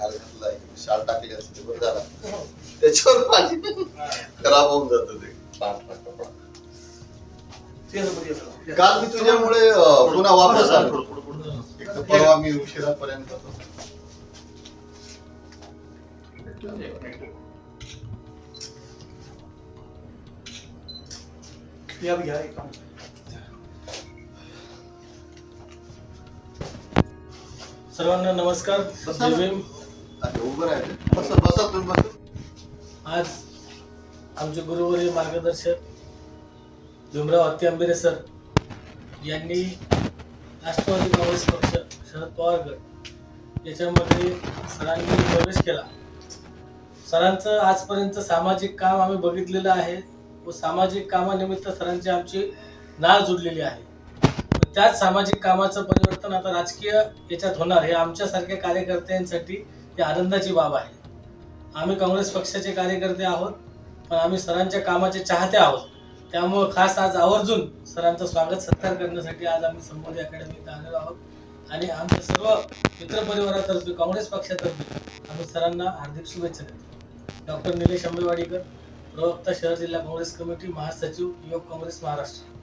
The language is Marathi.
शाल टाकली असते बरं झाला त्याच्यावर पाणी खराब होऊन जात ते काल मी तुझ्यामुळे पुन्हा वापस आलो परवा मी उशिरापर्यंत. या घ्या एक. सर्वांना नमस्कार उभं राहिले बसा तुम्ही बसा. आज आमचे गुरुवर्य मार्गदर्शक भीमराव हत्ती आंबेरे सर यांनी राष्ट्रवादी काँग्रेस पक्ष शरद पवार गट याच्यामध्ये सरांनी प्रवेश केला. सरांचं आजपर्यंत सामाजिक काम आम्ही बघितलेलं आहे व सामाजिक कामानिमित्त सरांची आमची नाळ जुडलेली आहे. त्याच सामाजिक कामाचं परिवर्तन आता राजकीय याच्यात होणार हे आमच्यासारख्या कार्यकर्त्यांसाठी ही आनंदाची बाब आहे. आम्ही काँग्रेस पक्षाचे कार्यकर्ते आहोत पण आम्ही सरांच्या कामाचे चाहते आहोत. त्यामुळं खास आज आवर्जून सरांचं स्वागत सत्कार करण्यासाठी आज आम्ही संबोधी अकॅडमीत आलेलो आहोत. आणि आमच्या सर्व मित्रपरिवारातर्फे काँग्रेस पक्षातर्फे आम्ही सरांना हार्दिक शुभेच्छा देतो. डॉक्टर निलेश आंबेवाडीकर प्रवक्ता शहर जिल्हा काँग्रेस कमिटी महासचिव युवक काँग्रेस महाराष्ट्र.